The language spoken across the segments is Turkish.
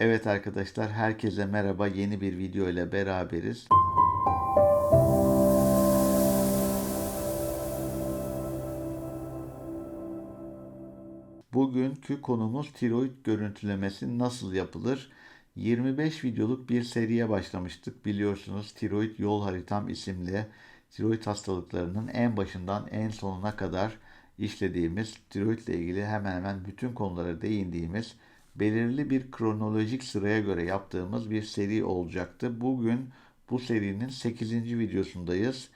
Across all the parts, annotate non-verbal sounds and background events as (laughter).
Evet arkadaşlar herkese merhaba yeni bir video ile beraberiz. Bugünkü konumuz tiroid görüntülemesi nasıl yapılır? 25 videoluk bir seriye başlamıştık. Biliyorsunuz tiroid yol haritam isimli tiroid hastalıklarının en başından en sonuna kadar işlediğimiz, tiroid ile ilgili hemen hemen bütün konulara değindiğimiz belirli bir kronolojik sıraya göre yaptığımız bir seri olacaktı. Bugün bu serinin 8. videosundayız.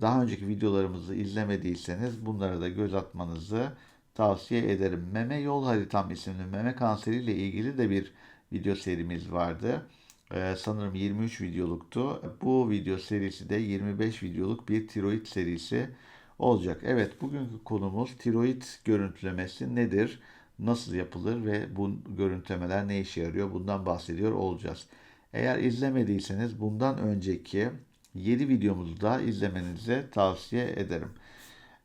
Daha önceki videolarımızı izlemediyseniz bunlara da göz atmanızı tavsiye ederim. Meme yol haritam isimli meme kanseriyle ilgili de bir video serimiz vardı. Ee, sanırım 23 videoluktu. Bu video serisi de 25 videoluk bir tiroid serisi olacak. Evet bugünkü konumuz tiroid görüntülemesi nedir? Nasıl yapılır ve bu görüntülemeler ne işe yarıyor? Bundan bahsediyor olacağız. Eğer izlemediyseniz bundan önceki 7 videomuzu da izlemenizi tavsiye ederim.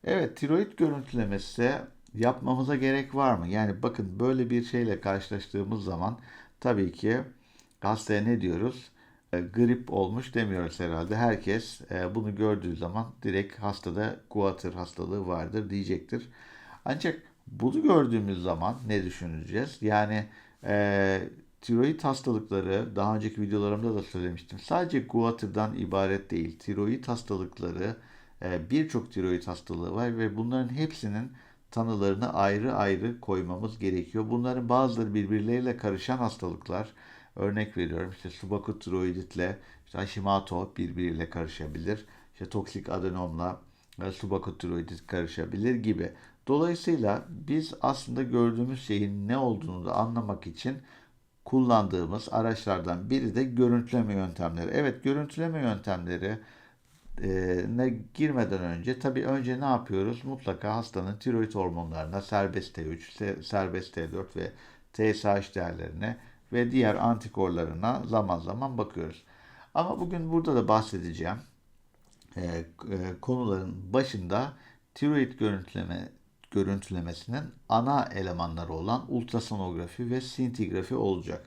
Evet tiroid görüntülemesi yapmamıza gerek var mı? Yani bakın böyle bir şeyle karşılaştığımız zaman tabii ki hastaya ne diyoruz? E, grip olmuş demiyoruz herhalde. Herkes e, bunu gördüğü zaman direkt hastada guatr hastalığı vardır diyecektir. Ancak bunu gördüğümüz zaman ne düşüneceğiz? Yani e, tiroid hastalıkları daha önceki videolarımda da söylemiştim. Sadece guatr'dan ibaret değil. Tiroid hastalıkları e, birçok tiroid hastalığı var ve bunların hepsinin tanılarını ayrı ayrı koymamız gerekiyor. Bunların bazıları birbirleriyle karışan hastalıklar. Örnek veriyorum işte subakutroiditle işte Hashimoto birbiriyle karışabilir. İşte toksik adenomla e, subakutroidit karışabilir gibi. Dolayısıyla biz aslında gördüğümüz şeyin ne olduğunu da anlamak için kullandığımız araçlardan biri de görüntüleme yöntemleri. Evet görüntüleme yöntemleri ne girmeden önce tabii önce ne yapıyoruz? Mutlaka hastanın tiroid hormonlarına serbest T3, serbest T4 ve TSH değerlerine ve diğer antikorlarına zaman zaman bakıyoruz. Ama bugün burada da bahsedeceğim e, e, konuların başında tiroid görüntüleme görüntülemesinin ana elemanları olan ultrasonografi ve sintigrafi olacak.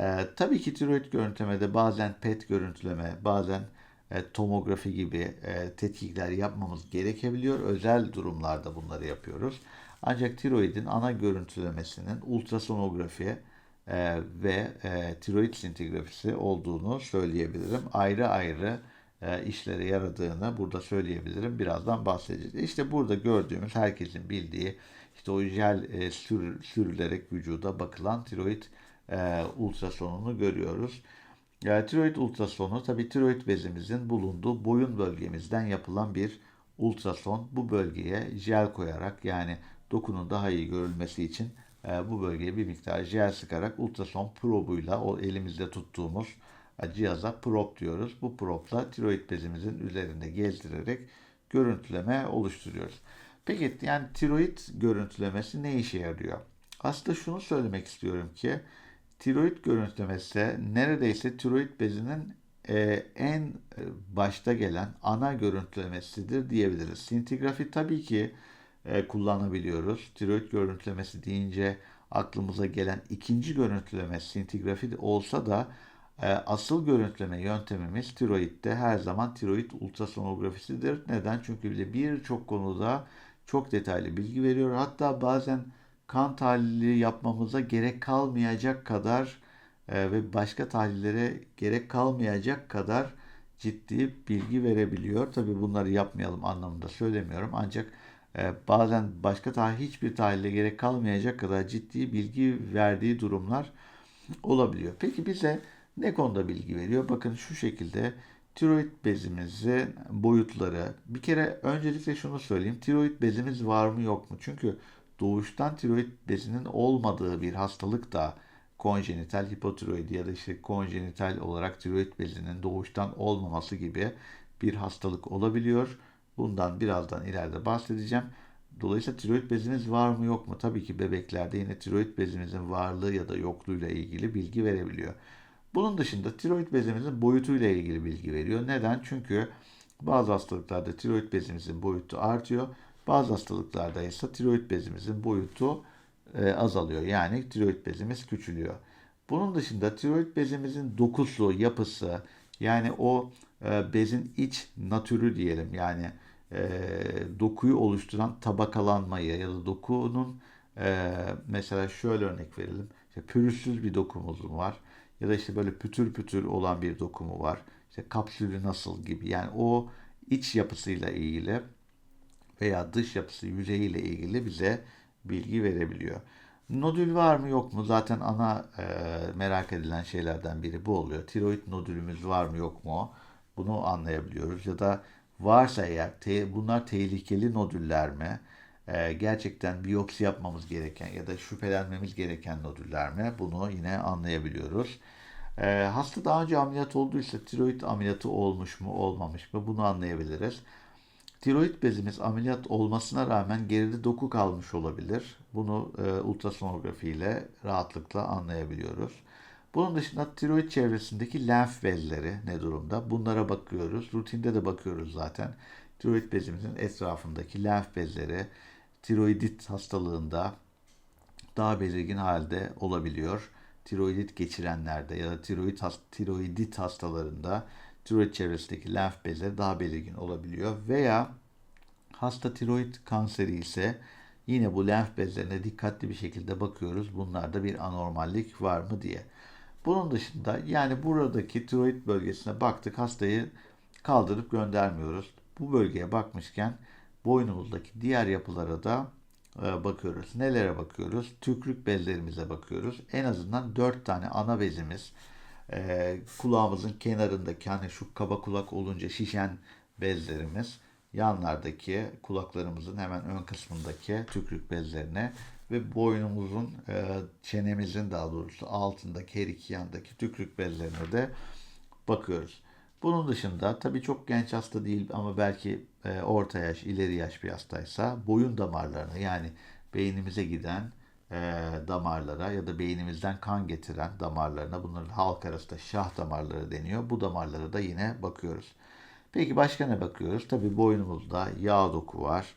E, tabii ki tiroid görüntülemede bazen PET görüntüleme, bazen e, tomografi gibi e, tetkikler yapmamız gerekebiliyor. Özel durumlarda bunları yapıyoruz. Ancak tiroidin ana görüntülemesinin ultrasonografi e, ve e, tiroid sintigrafisi olduğunu söyleyebilirim. Ayrı ayrı e, işlere yaradığını burada söyleyebilirim. Birazdan bahsedeceğiz. İşte burada gördüğümüz herkesin bildiği işte o jel e, sür, sürülerek vücuda bakılan tiroid e, ultrasonunu görüyoruz. Yani tiroid ultrasonu tabi tiroid bezimizin bulunduğu boyun bölgemizden yapılan bir ultrason. Bu bölgeye jel koyarak yani dokunun daha iyi görülmesi için e, bu bölgeye bir miktar jel sıkarak ultrason probuyla o elimizde tuttuğumuz e, cihaza prop diyoruz. Bu propla tiroid bezimizin üzerinde gezdirerek görüntüleme oluşturuyoruz. Peki yani tiroid görüntülemesi ne işe yarıyor? Aslında şunu söylemek istiyorum ki tiroid görüntülemesi neredeyse tiroid bezinin e, en e, başta gelen ana görüntülemesidir diyebiliriz. Sintigrafi tabii ki e, kullanabiliyoruz. Tiroid görüntülemesi deyince aklımıza gelen ikinci görüntüleme sintigrafi olsa da asıl görüntüleme yöntemimiz tiroidde her zaman tiroid ultrasonografisidir. Neden? Çünkü birçok konuda çok detaylı bilgi veriyor. Hatta bazen kan tahlili yapmamıza gerek kalmayacak kadar e, ve başka tahlillere gerek kalmayacak kadar ciddi bilgi verebiliyor. Tabi bunları yapmayalım anlamında söylemiyorum. Ancak e, bazen başka tahlil hiçbir tahlile gerek kalmayacak kadar ciddi bilgi verdiği durumlar olabiliyor. Peki bize ne konuda bilgi veriyor? Bakın şu şekilde tiroid bezimizin boyutları. Bir kere öncelikle şunu söyleyeyim. Tiroid bezimiz var mı yok mu? Çünkü doğuştan tiroid bezinin olmadığı bir hastalık da konjenital hipotiroidi ya da işte konjenital olarak tiroid bezinin doğuştan olmaması gibi bir hastalık olabiliyor. Bundan birazdan ileride bahsedeceğim. Dolayısıyla tiroid bezimiz var mı yok mu? Tabii ki bebeklerde yine tiroid bezimizin varlığı ya da yokluğuyla ilgili bilgi verebiliyor. Bunun dışında tiroid bezimizin boyutuyla ilgili bilgi veriyor. Neden? Çünkü bazı hastalıklarda tiroid bezimizin boyutu artıyor. Bazı hastalıklarda ise tiroid bezimizin boyutu e, azalıyor. Yani tiroid bezimiz küçülüyor. Bunun dışında tiroid bezimizin dokusu, yapısı yani o e, bezin iç natürü diyelim yani e, dokuyu oluşturan tabakalanmayı ya da dokunun e, mesela şöyle örnek verelim. İşte pürüzsüz bir dokumuz var ya da işte böyle pütür pütür olan bir dokumu var. İşte kapsülü nasıl gibi yani o iç yapısıyla ilgili veya dış yapısı yüzeyiyle ilgili bize bilgi verebiliyor. Nodül var mı yok mu? Zaten ana e, merak edilen şeylerden biri bu oluyor. Tiroid nodülümüz var mı yok mu? Bunu anlayabiliyoruz. Ya da varsa eğer te, bunlar tehlikeli nodüller mi? E, gerçekten biyopsi yapmamız gereken ya da şüphelenmemiz gereken nodüller mi? Bunu yine anlayabiliyoruz. E, hasta daha önce ameliyat olduysa tiroid ameliyatı olmuş mu olmamış mı? Bunu anlayabiliriz. Tiroid bezimiz ameliyat olmasına rağmen geride doku kalmış olabilir. Bunu e, ultrasonografi ile rahatlıkla anlayabiliyoruz. Bunun dışında tiroid çevresindeki lenf bezleri ne durumda? Bunlara bakıyoruz. Rutinde de bakıyoruz zaten. Tiroid bezimizin etrafındaki lenf bezleri tiroidit hastalığında daha belirgin halde olabiliyor. Tiroidit geçirenlerde ya da tiroid tiroidit hastalarında tiroid çevresindeki lenf bezleri daha belirgin olabiliyor. Veya hasta tiroid kanseri ise yine bu lenf bezlerine dikkatli bir şekilde bakıyoruz. Bunlarda bir anormallik var mı diye. Bunun dışında yani buradaki tiroid bölgesine baktık hastayı kaldırıp göndermiyoruz. Bu bölgeye bakmışken boynumuzdaki diğer yapılara da e, bakıyoruz. Nelere bakıyoruz? Tükrük bezlerimize bakıyoruz. En azından 4 tane ana bezimiz e, kulağımızın kenarındaki hani şu kaba kulak olunca şişen bezlerimiz yanlardaki kulaklarımızın hemen ön kısmındaki tükrük bezlerine ve boynumuzun e, çenemizin daha doğrusu altındaki her iki yandaki tükrük bezlerine de bakıyoruz. Bunun dışında tabii çok genç hasta değil ama belki e, orta yaş, ileri yaş bir hastaysa boyun damarlarına yani beynimize giden e, damarlara ya da beynimizden kan getiren damarlarına bunların halk arasında şah damarları deniyor. Bu damarlara da yine bakıyoruz. Peki başka ne bakıyoruz? Tabii boynumuzda yağ doku var,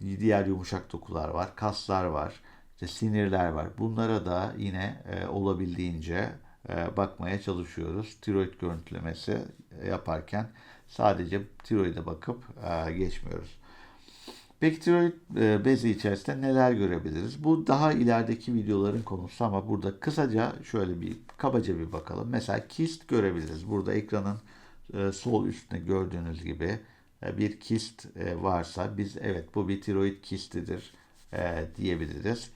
diğer yumuşak dokular var, kaslar var, işte sinirler var. Bunlara da yine e, olabildiğince e, bakmaya çalışıyoruz. Tiroid görüntülemesi yaparken sadece tiroide bakıp e, geçmiyoruz. Peki tiroid e, bezi içerisinde neler görebiliriz? Bu daha ilerideki videoların konusu ama burada kısaca şöyle bir kabaca bir bakalım. Mesela kist görebiliriz. Burada ekranın e, sol üstünde gördüğünüz gibi e, bir kist varsa biz evet bu bir tiroid kistidir diyebiliriz.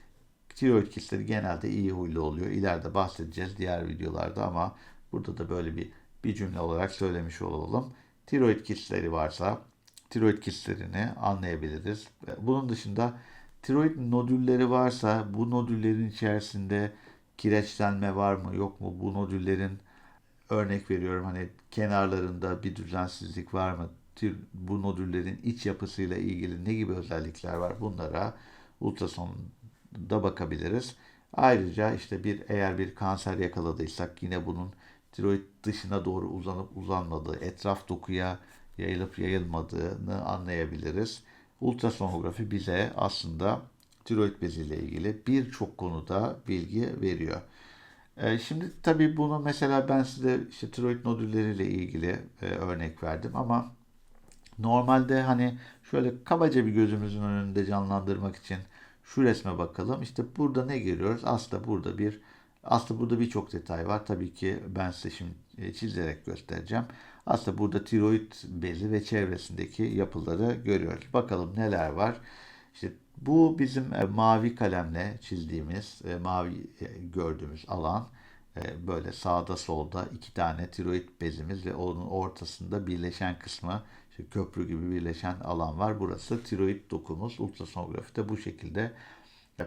Tiroid kistleri genelde iyi huylu oluyor. İleride bahsedeceğiz diğer videolarda ama burada da böyle bir bir cümle olarak söylemiş olalım. Tiroid kistleri varsa tiroid kistlerini anlayabiliriz. Bunun dışında tiroid nodülleri varsa bu nodüllerin içerisinde kireçlenme var mı yok mu? Bu nodüllerin örnek veriyorum hani kenarlarında bir düzensizlik var mı? Bu nodüllerin iç yapısıyla ilgili ne gibi özellikler var? Bunlara ultrasonda bakabiliriz. Ayrıca işte bir eğer bir kanser yakaladıysak yine bunun tiroid dışına doğru uzanıp uzanmadığı, etraf dokuya yayılıp yayılmadığını anlayabiliriz. Ultrasonografi bize aslında tiroid beziyle ilgili birçok konuda bilgi veriyor. Ee, şimdi tabii bunu mesela ben size işte tiroid nodülleriyle ilgili e, örnek verdim ama normalde hani şöyle kabaca bir gözümüzün önünde canlandırmak için şu resme bakalım. İşte burada ne görüyoruz? Aslında burada bir aslında burada birçok detay var. Tabii ki ben size şimdi e, çizerek göstereceğim. Aslında burada tiroid bezi ve çevresindeki yapıları görüyoruz. Bakalım neler var. İşte bu bizim e, mavi kalemle çizdiğimiz, e, mavi gördüğümüz alan. Böyle sağda solda iki tane tiroid bezimiz ve onun ortasında birleşen kısmı işte köprü gibi birleşen alan var. Burası tiroid dokumuz. Ultrasonografide bu şekilde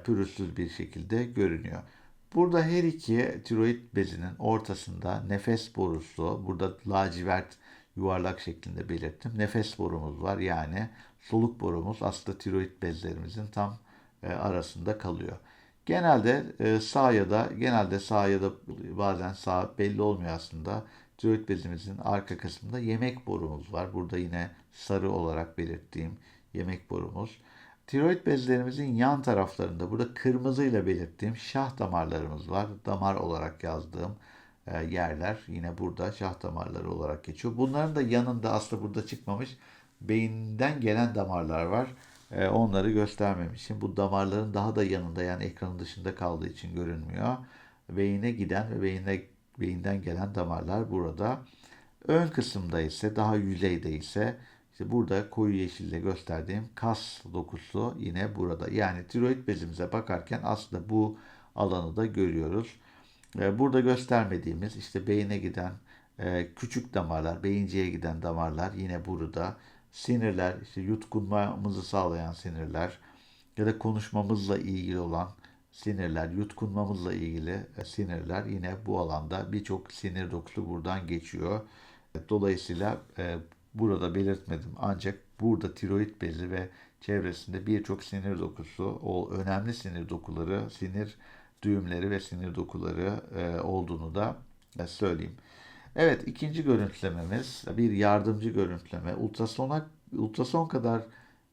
pürüzsüz bir şekilde görünüyor. Burada her iki tiroid bezinin ortasında nefes borusu, burada lacivert yuvarlak şeklinde belirttim. Nefes borumuz var yani soluk borumuz aslında tiroid bezlerimizin tam e, arasında kalıyor. Genelde e, sağ ya da genelde sağ ya da bazen sağ belli olmuyor aslında. Tiroid bezimizin arka kısmında yemek borumuz var. Burada yine sarı olarak belirttiğim yemek borumuz. Tiroid bezlerimizin yan taraflarında burada kırmızıyla belirttiğim şah damarlarımız var. Damar olarak yazdığım e, yerler yine burada şah damarları olarak geçiyor. Bunların da yanında aslında burada çıkmamış beyinden gelen damarlar var. E, onları göstermemişim. Bu damarların daha da yanında yani ekranın dışında kaldığı için görünmüyor. Beyine giden ve beyine, beyinden gelen damarlar burada. Ön kısımda ise daha yüzeyde ise işte burada koyu yeşille gösterdiğim kas dokusu yine burada. Yani tiroid bezimize bakarken aslında bu alanı da görüyoruz. E, burada göstermediğimiz işte beyine giden e, küçük damarlar, beyinciye giden damarlar yine burada. Sinirler, işte yutkunmamızı sağlayan sinirler ya da konuşmamızla ilgili olan sinirler, yutkunmamızla ilgili e, sinirler yine bu alanda birçok sinir dokusu buradan geçiyor. Dolayısıyla burada belirtmedim ancak burada tiroid bezi ve çevresinde birçok sinir dokusu, o önemli sinir dokuları, sinir düğümleri ve sinir dokuları e, olduğunu da e, söyleyeyim. Evet ikinci görüntülememiz bir yardımcı görüntüleme. Ultrasona, ultrason kadar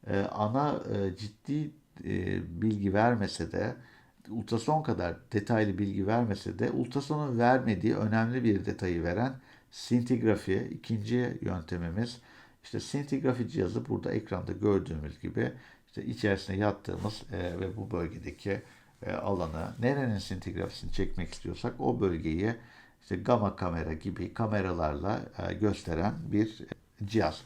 e, ana e, ciddi e, bilgi vermese de ultrason kadar detaylı bilgi vermese de ultrasonun vermediği önemli bir detayı veren sintigrafi ikinci yöntemimiz. İşte sintigrafi cihazı burada ekranda gördüğümüz gibi işte içerisine yattığımız e, ve bu bölgedeki e, alanı, nerenin sintigrafisini çekmek istiyorsak o bölgeyi işte gamma kamera gibi kameralarla e, gösteren bir cihaz.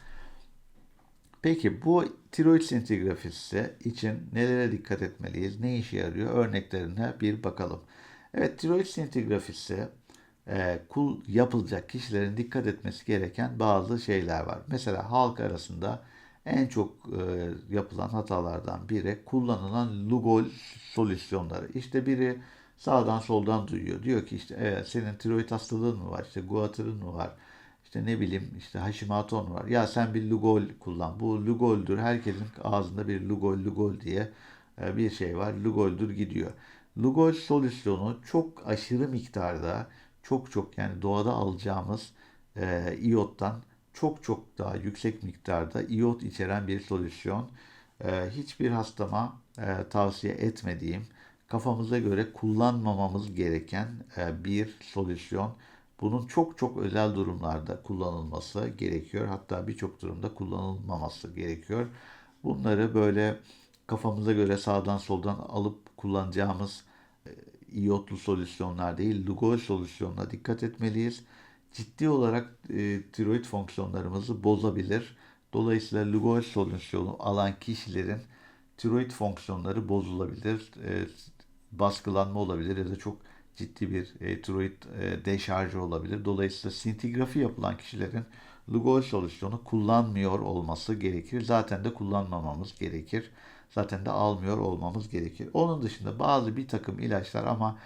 Peki bu tiroid sintigrafisi için nelere dikkat etmeliyiz? Ne işe yarıyor? Örneklerine bir bakalım. Evet tiroid sintigrafisi e, kul yapılacak kişilerin dikkat etmesi gereken bazı şeyler var. Mesela halk arasında en çok e, yapılan hatalardan biri kullanılan Lugol solüsyonları. İşte biri sağdan soldan duyuyor. Diyor ki işte evet, senin tiroid hastalığın mı var? İşte guatırın mı var? İşte ne bileyim işte Hashimoto'nun var. Ya sen bir Lugol kullan. Bu Lugol'dur. Herkesin ağzında bir Lugol Lugol diye e, bir şey var. Lugol'dur gidiyor. Lugol solüsyonu çok aşırı miktarda çok çok yani doğada alacağımız e, iyottan çok çok daha yüksek miktarda iot içeren bir solüsyon. E, hiçbir hastama e, tavsiye etmediğim, kafamıza göre kullanmamamız gereken e, bir solüsyon. Bunun çok çok özel durumlarda kullanılması gerekiyor. Hatta birçok durumda kullanılmaması gerekiyor. Bunları böyle kafamıza göre sağdan soldan alıp kullanacağımız iyotlu solüsyonlar değil, Lugol solüsyonuna dikkat etmeliyiz ciddi olarak e, tiroid fonksiyonlarımızı bozabilir. Dolayısıyla Lugol solüsyonu alan kişilerin tiroid fonksiyonları bozulabilir. E, baskılanma olabilir ya da çok ciddi bir e, tiroid e, deşarjı olabilir. Dolayısıyla sintigrafi yapılan kişilerin Lugol solüsyonu kullanmıyor olması gerekir. Zaten de kullanmamamız gerekir. Zaten de almıyor olmamız gerekir. Onun dışında bazı bir takım ilaçlar ama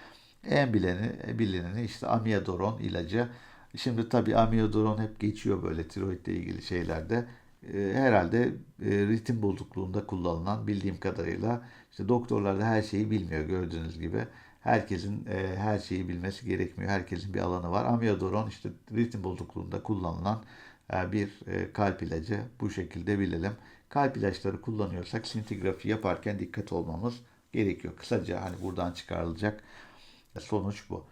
en bileni, bilineni işte amiyadoron ilacı Şimdi tabii amiodaron hep geçiyor böyle tiroidle ilgili şeylerde. E, herhalde e, ritim bozukluğunda kullanılan bildiğim kadarıyla işte doktorlar da her şeyi bilmiyor gördüğünüz gibi. Herkesin e, her şeyi bilmesi gerekmiyor. Herkesin bir alanı var. Amiodaron işte ritim bozukluğunda kullanılan e, bir e, kalp ilacı. Bu şekilde bilelim. Kalp ilaçları kullanıyorsak sintigrafi yaparken dikkat olmamız gerekiyor. Kısaca hani buradan çıkarılacak sonuç bu.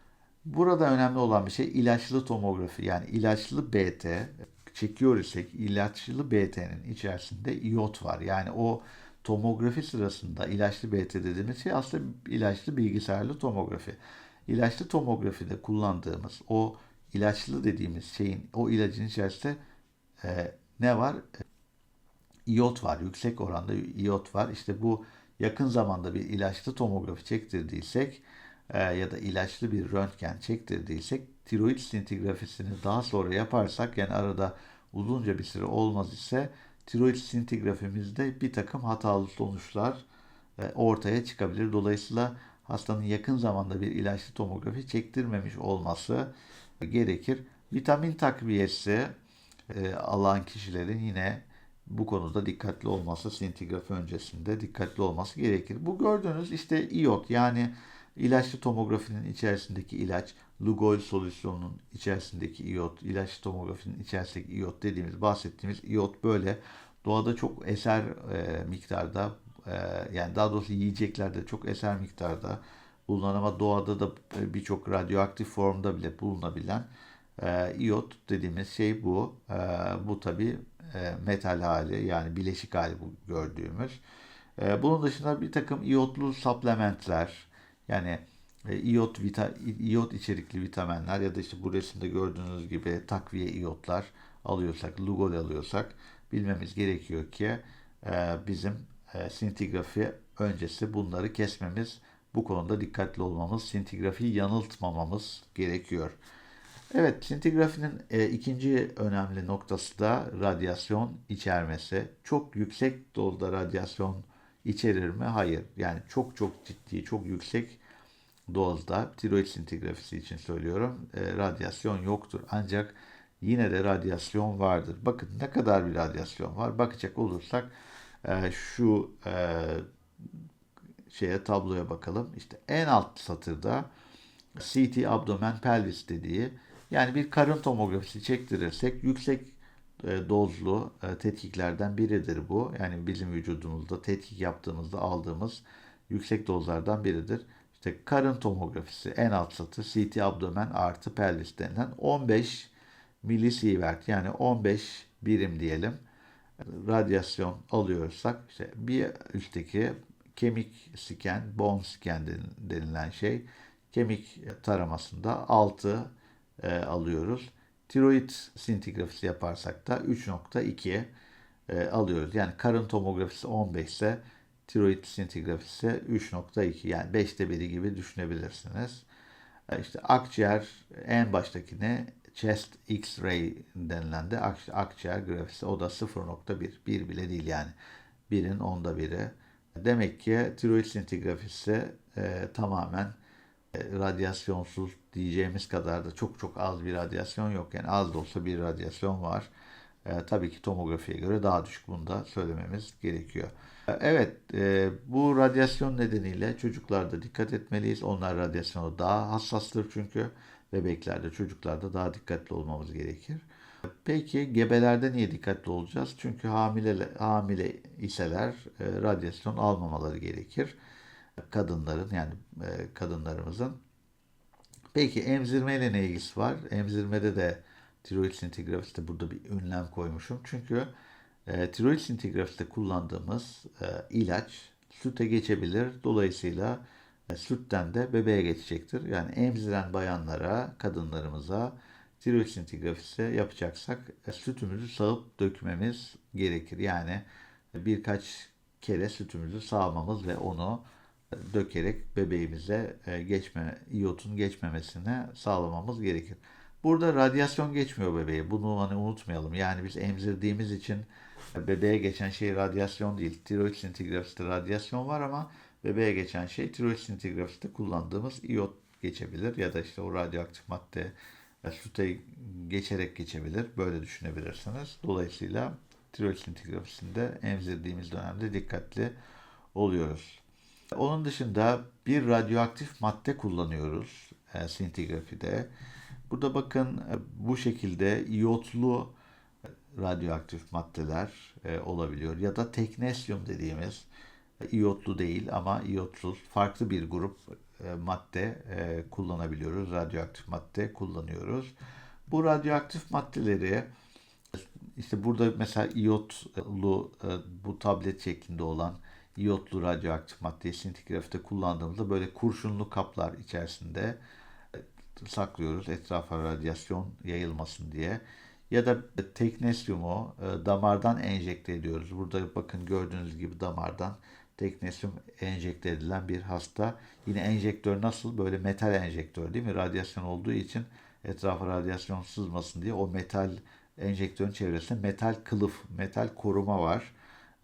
Burada önemli olan bir şey ilaçlı tomografi yani ilaçlı BT çekiyor isek ilaçlı BT'nin içerisinde iot var. Yani o tomografi sırasında ilaçlı BT dediğimiz şey aslında ilaçlı bilgisayarlı tomografi. İlaçlı tomografide kullandığımız o ilaçlı dediğimiz şeyin o ilacın içerisinde e, ne var? İyot var. Yüksek oranda iot var. İşte bu yakın zamanda bir ilaçlı tomografi çektirdiysek e, ya da ilaçlı bir röntgen çektirdiysek tiroid sintigrafisini daha sonra yaparsak yani arada uzunca bir süre olmaz ise tiroid sintigrafimizde bir takım hatalı sonuçlar e, ortaya çıkabilir. Dolayısıyla hastanın yakın zamanda bir ilaçlı tomografi çektirmemiş olması gerekir. Vitamin takviyesi e, alan kişilerin yine bu konuda dikkatli olması, sintigrafi öncesinde dikkatli olması gerekir. Bu gördüğünüz işte iot yani İlaçlı tomografinin içerisindeki ilaç, Lugol solüsyonunun içerisindeki iot, ilaçlı tomografinin içerisindeki iot dediğimiz, bahsettiğimiz iot böyle doğada çok eser e, miktarda e, yani daha doğrusu yiyeceklerde çok eser miktarda bulunan ama doğada da e, birçok radyoaktif formda bile bulunabilen e, iyot dediğimiz şey bu. E, bu tabi metal hali yani bileşik hali bu gördüğümüz. E, bunun dışında bir takım iyotlu supplementler yani e, iyot, vita, iyot içerikli vitaminler ya da işte bu resimde gördüğünüz gibi takviye iyotlar alıyorsak, Lugol alıyorsak bilmemiz gerekiyor ki e, bizim e, sintigrafi öncesi bunları kesmemiz, bu konuda dikkatli olmamız, sintigrafiyi yanıltmamamız gerekiyor. Evet, sintigrafinin e, ikinci önemli noktası da radyasyon içermesi. Çok yüksek dozda radyasyon içerir mi? Hayır. Yani çok çok ciddi, çok yüksek dozda tiroid sintigrafisi için söylüyorum e, radyasyon yoktur. Ancak yine de radyasyon vardır. Bakın ne kadar bir radyasyon var. Bakacak olursak e, şu e, şeye tabloya bakalım. İşte en alt satırda CT abdomen pelvis dediği yani bir karın tomografisi çektirirsek yüksek e, dozlu e, tetkiklerden biridir bu. Yani bizim vücudumuzda tetkik yaptığımızda aldığımız yüksek dozlardan biridir. İşte karın tomografisi en alt satır CT abdomen artı pelvis denilen 15 milisievert yani 15 birim diyelim radyasyon alıyorsak işte bir üstteki kemik scan, bone scan denilen şey kemik taramasında 6 e, alıyoruz. Tiroid sintigrafisi yaparsak da 3.2 e, alıyoruz. Yani karın tomografisi 15 ise tiroid sintigrafisi 3.2 yani 5'te biri gibi düşünebilirsiniz. E, işte akciğer en baştakine chest x-ray denilen de ak akciğer grafisi o da 0.1 bir bile değil yani birin onda biri. Demek ki tiroid sintigrafisi e, tamamen radyasyonsuz diyeceğimiz kadar da çok çok az bir radyasyon yok. Yani az da olsa bir radyasyon var. E, tabii ki tomografiye göre daha düşük bunu da söylememiz gerekiyor. E, evet e, bu radyasyon nedeniyle çocuklarda dikkat etmeliyiz. Onlar radyasyona daha hassastır çünkü. Bebeklerde, çocuklarda daha dikkatli olmamız gerekir. Peki gebelerde niye dikkatli olacağız? Çünkü hamile, hamile iseler e, radyasyon almamaları gerekir. Kadınların yani e, kadınlarımızın. Peki emzirmeyle ne ilgisi var? Emzirmede de tiroid sintigrafiste burada bir ünlem koymuşum. Çünkü e, tiroid sintigrafiste kullandığımız e, ilaç süte geçebilir. Dolayısıyla e, sütten de bebeğe geçecektir. Yani emziren bayanlara, kadınlarımıza tiroid sintigrafisi yapacaksak e, sütümüzü sağıp dökmemiz gerekir. Yani birkaç kere sütümüzü sağmamız ve onu dökerek bebeğimize e, geçme, iyotun geçmemesini sağlamamız gerekir. Burada radyasyon geçmiyor bebeğe. Bunu hani unutmayalım. Yani biz emzirdiğimiz için bebeğe geçen şey radyasyon değil. Tiroid sintigrafisinde radyasyon var ama bebeğe geçen şey tiroid sintigrafisinde kullandığımız iyot geçebilir ya da işte o radyoaktif madde süte geçerek geçebilir. Böyle düşünebilirsiniz. Dolayısıyla tiroid sintigrafisinde emzirdiğimiz dönemde dikkatli oluyoruz. Onun dışında bir radyoaktif madde kullanıyoruz e, sintigrafide. Burada bakın e, bu şekilde iyotlu radyoaktif maddeler e, olabiliyor ya da teknesyum dediğimiz e, iyotlu değil ama iyotsuz farklı bir grup e, madde e, kullanabiliyoruz. Radyoaktif madde kullanıyoruz. Bu radyoaktif maddeleri işte burada mesela iyotlu e, bu tablet şeklinde olan iyotlu radyoaktif maddeyi sintigrafide kullandığımızda böyle kurşunlu kaplar içerisinde e, saklıyoruz etrafa radyasyon yayılmasın diye. Ya da teknesyumu e, damardan enjekte ediyoruz. Burada bakın gördüğünüz gibi damardan teknesyum enjekte edilen bir hasta. Yine enjektör nasıl? Böyle metal enjektör değil mi? Radyasyon olduğu için etrafa radyasyon sızmasın diye o metal enjektörün çevresinde metal kılıf, metal koruma var.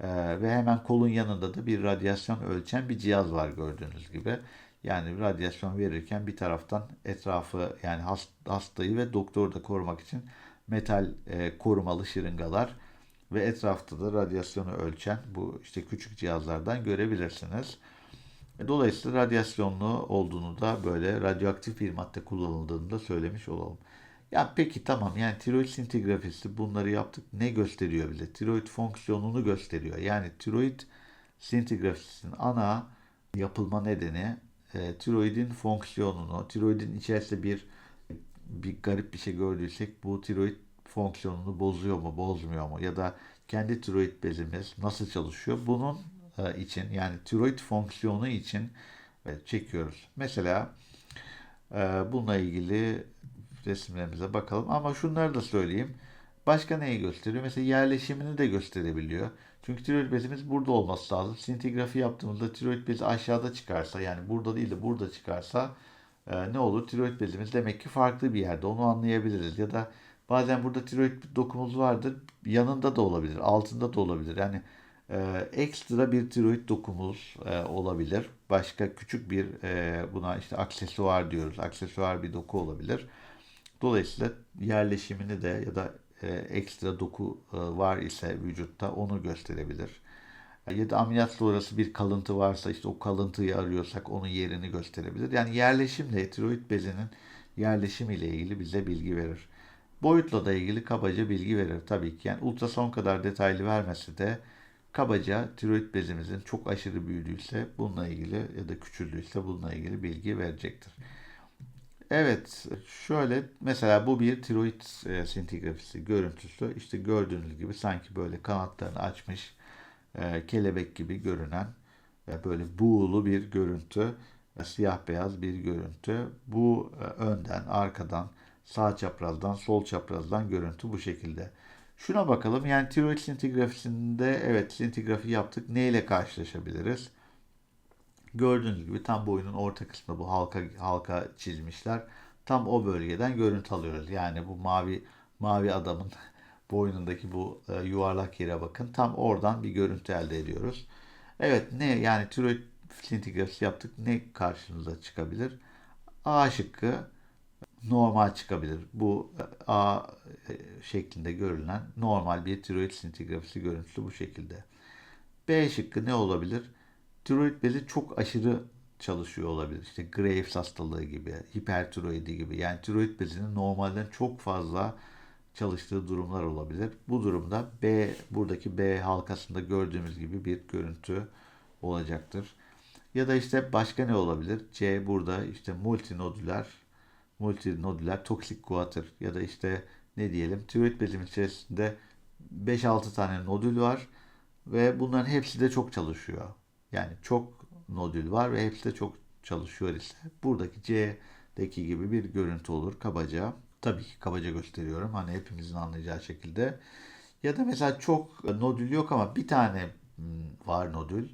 Ee, ve hemen kolun yanında da bir radyasyon ölçen bir cihaz var gördüğünüz gibi. Yani radyasyon verirken bir taraftan etrafı yani hastayı ve doktoru da korumak için metal e, korumalı şırıngalar ve etrafta da radyasyonu ölçen bu işte küçük cihazlardan görebilirsiniz. Dolayısıyla radyasyonlu olduğunu da böyle radyoaktif bir madde kullanıldığını da söylemiş olalım. Ya peki tamam yani tiroid sintigrafisi bunları yaptık. Ne gösteriyor bize? Tiroid fonksiyonunu gösteriyor. Yani tiroid sintigrafisinin ana yapılma nedeni e, tiroidin fonksiyonunu, tiroidin içerisinde bir bir garip bir şey gördüysek bu tiroid fonksiyonunu bozuyor mu, bozmuyor mu ya da kendi tiroid bezimiz nasıl çalışıyor? Bunun e, için yani tiroid fonksiyonu için e, çekiyoruz. Mesela e, bununla ilgili resimlerimize bakalım ama şunları da söyleyeyim. Başka neyi gösteriyor? Mesela yerleşimini de gösterebiliyor. Çünkü tiroid bezimiz burada olması lazım. Sintigrafi yaptığımızda tiroid bezi aşağıda çıkarsa yani burada değil de burada çıkarsa e, ne olur? Tiroid bezimiz demek ki farklı bir yerde. Onu anlayabiliriz. Ya da bazen burada tiroid dokumuz vardır. Yanında da olabilir. Altında da olabilir. Yani e, ekstra bir tiroid dokumuz e, olabilir. Başka küçük bir e, buna işte aksesuar diyoruz. Aksesuar bir doku olabilir. Dolayısıyla yerleşimini de ya da e, ekstra doku e, var ise vücutta onu gösterebilir. Ya da ameliyat sonrası bir kalıntı varsa işte o kalıntıyı arıyorsak onun yerini gösterebilir. Yani yerleşimle tiroid bezinin yerleşimi ile ilgili bize bilgi verir. Boyutla da ilgili kabaca bilgi verir tabii ki. Yani ultrason kadar detaylı vermesi de kabaca tiroid bezimizin çok aşırı büyüdüyse bununla ilgili ya da küçüldüyse bununla ilgili bilgi verecektir. Evet, şöyle mesela bu bir tiroid e, sintigrafisi görüntüsü. İşte gördüğünüz gibi sanki böyle kanatlarını açmış e, kelebek gibi görünen e, böyle buğulu bir görüntü, e, siyah beyaz bir görüntü. Bu e, önden, arkadan, sağ çaprazdan, sol çaprazdan görüntü bu şekilde. Şuna bakalım. Yani tiroid sintigrafisinde evet sintigrafi yaptık. Ne ile karşılaşabiliriz? Gördüğünüz gibi tam boyunun orta kısmında bu halka halka çizmişler. Tam o bölgeden görüntü alıyoruz. Yani bu mavi mavi adamın (laughs) boynundaki bu e, yuvarlak yere bakın. Tam oradan bir görüntü elde ediyoruz. Evet ne yani tiroid sintigrafisi yaptık. Ne karşımıza çıkabilir? A şıkkı normal çıkabilir. Bu e, A e, şeklinde görülen normal bir tiroid sintigrafisi görüntüsü bu şekilde. B şıkkı ne olabilir? Tiroid bezi çok aşırı çalışıyor olabilir. İşte Graves hastalığı gibi, hipertiroidi gibi. Yani tiroid bezinin normalden çok fazla çalıştığı durumlar olabilir. Bu durumda B buradaki B halkasında gördüğümüz gibi bir görüntü olacaktır. Ya da işte başka ne olabilir? C burada işte multinodüler multinodüler toksik guatr ya da işte ne diyelim tiroid bezimiz içerisinde 5-6 tane nodül var ve bunların hepsi de çok çalışıyor. Yani çok nodül var ve hepsi de çok çalışıyor ise buradaki C'deki gibi bir görüntü olur kabaca. Tabii ki kabaca gösteriyorum hani hepimizin anlayacağı şekilde. Ya da mesela çok nodül yok ama bir tane hmm, var nodül.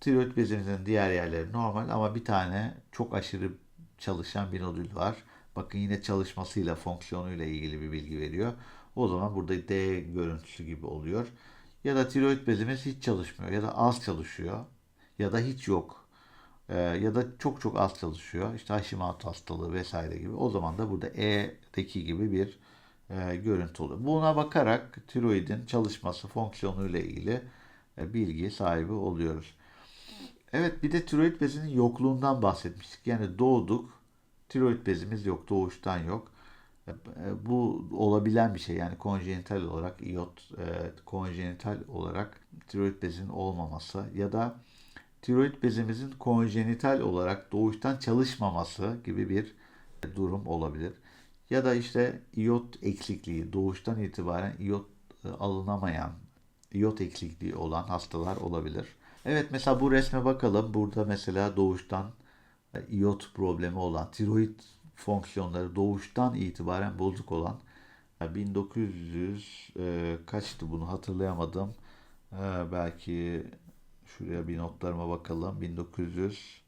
Tiroid bezimizin diğer yerleri normal ama bir tane çok aşırı çalışan bir nodül var. Bakın yine çalışmasıyla, fonksiyonuyla ilgili bir bilgi veriyor. O zaman burada D görüntüsü gibi oluyor. Ya da tiroid bezimiz hiç çalışmıyor ya da az çalışıyor ya da hiç yok. Ee, ya da çok çok az çalışıyor. İşte Hashimoto hastalığı vesaire gibi. O zaman da burada E'deki gibi bir e, görüntü oluyor. Buna bakarak tiroidin çalışması, fonksiyonuyla ilgili e, bilgi sahibi oluyoruz. Evet bir de tiroid bezinin yokluğundan bahsetmiştik. Yani doğduk, tiroid bezimiz yok, doğuştan yok. E, bu olabilen bir şey yani konjenital olarak iot, e, konjenital olarak tiroid bezinin olmaması ya da tiroid bezimizin konjenital olarak doğuştan çalışmaması gibi bir durum olabilir. Ya da işte iot eksikliği, doğuştan itibaren iot e, alınamayan, iot eksikliği olan hastalar olabilir. Evet mesela bu resme bakalım. Burada mesela doğuştan e, iot problemi olan, tiroid fonksiyonları doğuştan itibaren bozuk olan 1900 e, kaçtı bunu hatırlayamadım. E, belki Şuraya bir notlarıma bakalım. 1900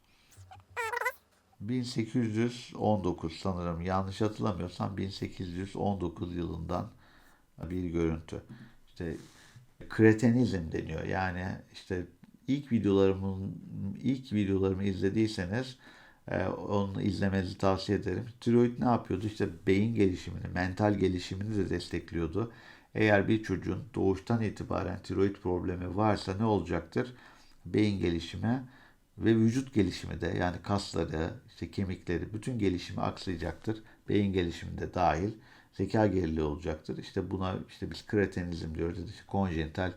1819 sanırım yanlış hatırlamıyorsam 1819 yılından bir görüntü. İşte kretenizm deniyor. Yani işte ilk videolarımın ilk videolarımı izlediyseniz e, onu izlemenizi tavsiye ederim. Tiroid ne yapıyordu? İşte beyin gelişimini, mental gelişimini de destekliyordu. Eğer bir çocuğun doğuştan itibaren tiroid problemi varsa ne olacaktır? Beyin gelişimi ve vücut gelişimi de yani kasları, işte kemikleri, bütün gelişimi aksayacaktır. Beyin gelişimi de dahil. Zeka geriliği olacaktır. İşte buna işte biz kretenizm diyoruz. İşte konjenital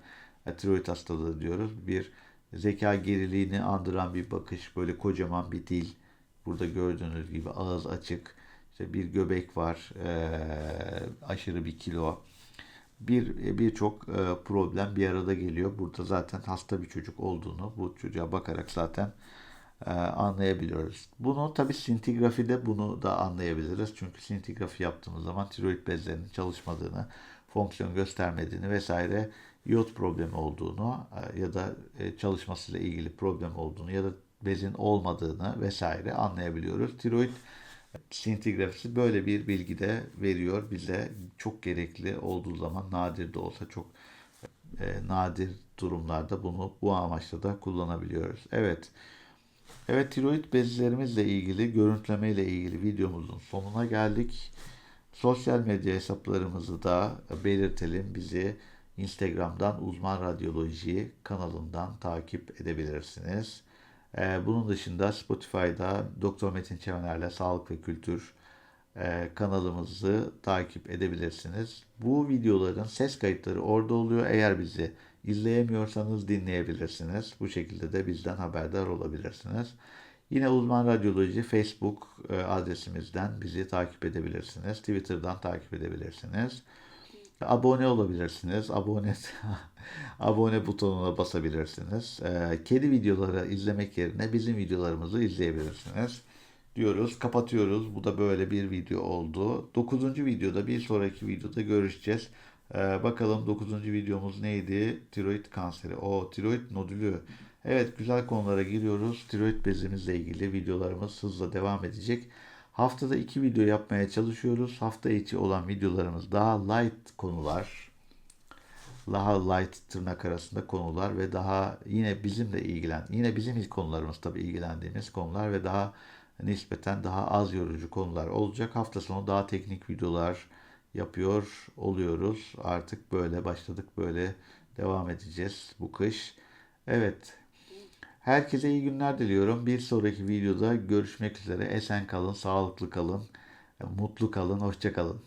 tiroid hastalığı diyoruz. Bir zeka geriliğini andıran bir bakış, böyle kocaman bir dil. Burada gördüğünüz gibi ağız açık, işte bir göbek var, eee, aşırı bir kilo. Bir birçok e, problem bir arada geliyor. Burada zaten hasta bir çocuk olduğunu bu çocuğa bakarak zaten e, anlayabiliyoruz. Bunu tabii sintigrafide bunu da anlayabiliriz. Çünkü sintigrafi yaptığımız zaman tiroid bezlerinin çalışmadığını, fonksiyon göstermediğini vesaire iot problemi olduğunu e, ya da e, çalışmasıyla ilgili problem olduğunu ya da bezin olmadığını vesaire anlayabiliyoruz. Tiroid sintigrafisi böyle bir bilgi de veriyor bize. Çok gerekli olduğu zaman nadir de olsa çok e, nadir durumlarda bunu bu amaçla da kullanabiliyoruz. Evet. Evet tiroid bezlerimizle ilgili görüntüleme ile ilgili videomuzun sonuna geldik. Sosyal medya hesaplarımızı da belirtelim. Bizi Instagram'dan Uzman Radyoloji kanalından takip edebilirsiniz. Ee, bunun dışında Spotify'da Doktor Metin Çevener'le Sağlık ve Kültür e, kanalımızı takip edebilirsiniz. Bu videoların ses kayıtları orada oluyor. Eğer bizi izleyemiyorsanız dinleyebilirsiniz. Bu şekilde de bizden haberdar olabilirsiniz. Yine Uzman Radyoloji Facebook e, adresimizden bizi takip edebilirsiniz. Twitter'dan takip edebilirsiniz. Abone olabilirsiniz. Abone (laughs) abone butonuna basabilirsiniz. Ee, kedi videoları izlemek yerine bizim videolarımızı izleyebilirsiniz. Diyoruz. Kapatıyoruz. Bu da böyle bir video oldu. 9. videoda bir sonraki videoda görüşeceğiz. Ee, bakalım 9. videomuz neydi? Tiroid kanseri. O tiroid nodülü. Evet güzel konulara giriyoruz. Tiroid bezimizle ilgili videolarımız hızla devam edecek. Haftada iki video yapmaya çalışıyoruz. Hafta içi olan videolarımız daha light konular. Daha light tırnak arasında konular ve daha yine bizimle ilgilen, yine bizim konularımız tabii ilgilendiğimiz konular ve daha nispeten daha az yorucu konular olacak. Hafta sonu daha teknik videolar yapıyor oluyoruz. Artık böyle başladık böyle devam edeceğiz bu kış. Evet. Herkese iyi günler diliyorum. Bir sonraki videoda görüşmek üzere. Esen kalın, sağlıklı kalın, mutlu kalın, hoşça kalın.